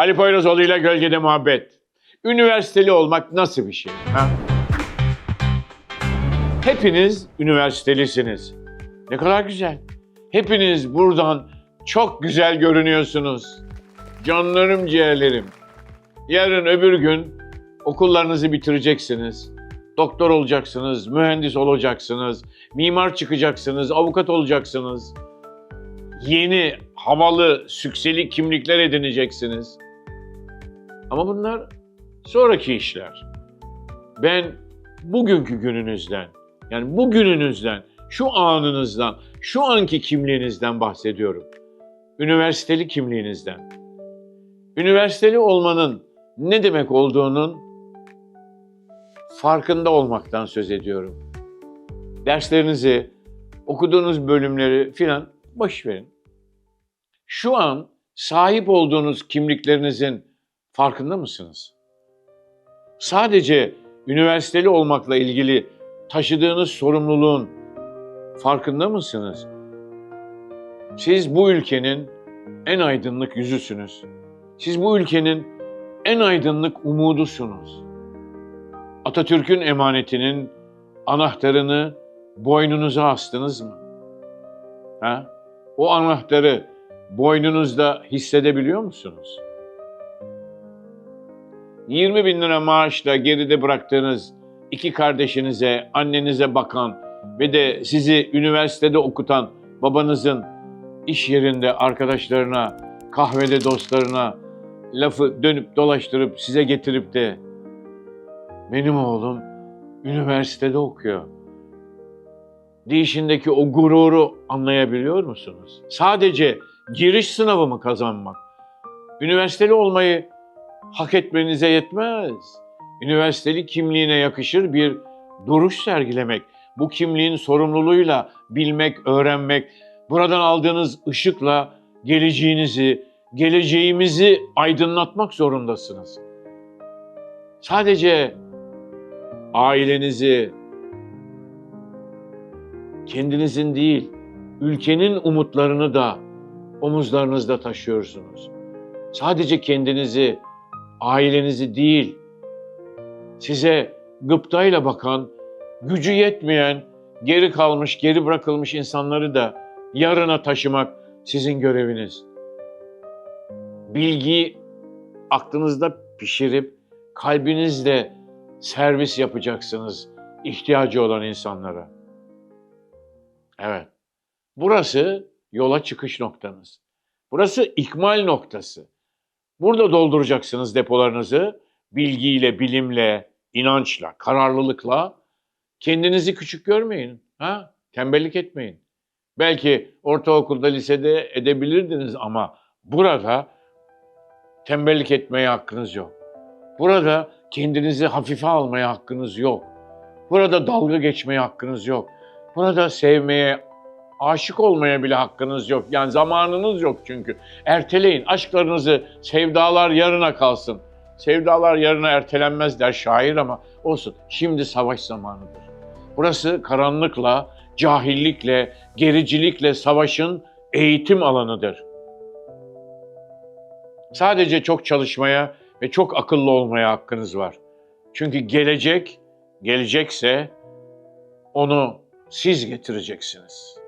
Ali Poyrazoğlu ile Gölgede Muhabbet. Üniversiteli olmak nasıl bir şey? Ha? Hepiniz üniversitelisiniz. Ne kadar güzel. Hepiniz buradan çok güzel görünüyorsunuz. Canlarım, ciğerlerim. Yarın öbür gün okullarınızı bitireceksiniz. Doktor olacaksınız, mühendis olacaksınız, mimar çıkacaksınız, avukat olacaksınız. Yeni, havalı, sükseli kimlikler edineceksiniz. Ama bunlar sonraki işler. Ben bugünkü gününüzden, yani bugününüzden, şu anınızdan, şu anki kimliğinizden bahsediyorum. Üniversiteli kimliğinizden. Üniversiteli olmanın ne demek olduğunun farkında olmaktan söz ediyorum. Derslerinizi, okuduğunuz bölümleri filan boş verin. Şu an sahip olduğunuz kimliklerinizin farkında mısınız? Sadece üniversiteli olmakla ilgili taşıdığınız sorumluluğun farkında mısınız? Siz bu ülkenin en aydınlık yüzüsünüz. Siz bu ülkenin en aydınlık umudusunuz. Atatürk'ün emanetinin anahtarını boynunuza astınız mı? Ha? O anahtarı boynunuzda hissedebiliyor musunuz? 20 bin lira maaşla geride bıraktığınız iki kardeşinize, annenize bakan ve de sizi üniversitede okutan babanızın iş yerinde arkadaşlarına, kahvede dostlarına lafı dönüp dolaştırıp size getirip de benim oğlum üniversitede okuyor. Değişindeki o gururu anlayabiliyor musunuz? Sadece giriş sınavı mı kazanmak? Üniversiteli olmayı hak etmenize yetmez. Üniversiteli kimliğine yakışır bir duruş sergilemek, bu kimliğin sorumluluğuyla bilmek, öğrenmek, buradan aldığınız ışıkla geleceğinizi, geleceğimizi aydınlatmak zorundasınız. Sadece ailenizi, kendinizin değil, ülkenin umutlarını da omuzlarınızda taşıyorsunuz. Sadece kendinizi, ailenizi değil, size gıptayla bakan, gücü yetmeyen, geri kalmış, geri bırakılmış insanları da yarına taşımak sizin göreviniz. Bilgiyi aklınızda pişirip kalbinizle servis yapacaksınız ihtiyacı olan insanlara. Evet. Burası yola çıkış noktanız. Burası ikmal noktası. Burada dolduracaksınız depolarınızı bilgiyle, bilimle, inançla, kararlılıkla. Kendinizi küçük görmeyin. Ha? Tembellik etmeyin. Belki ortaokulda, lisede edebilirdiniz ama burada tembellik etmeye hakkınız yok. Burada kendinizi hafife almaya hakkınız yok. Burada dalga geçmeye hakkınız yok. Burada sevmeye, aşık olmaya bile hakkınız yok. Yani zamanınız yok çünkü. Erteleyin aşklarınızı, sevdalar yarına kalsın. Sevdalar yarına ertelenmez der şair ama olsun. Şimdi savaş zamanıdır. Burası karanlıkla, cahillikle, gericilikle savaşın eğitim alanıdır. Sadece çok çalışmaya ve çok akıllı olmaya hakkınız var. Çünkü gelecek, gelecekse onu siz getireceksiniz.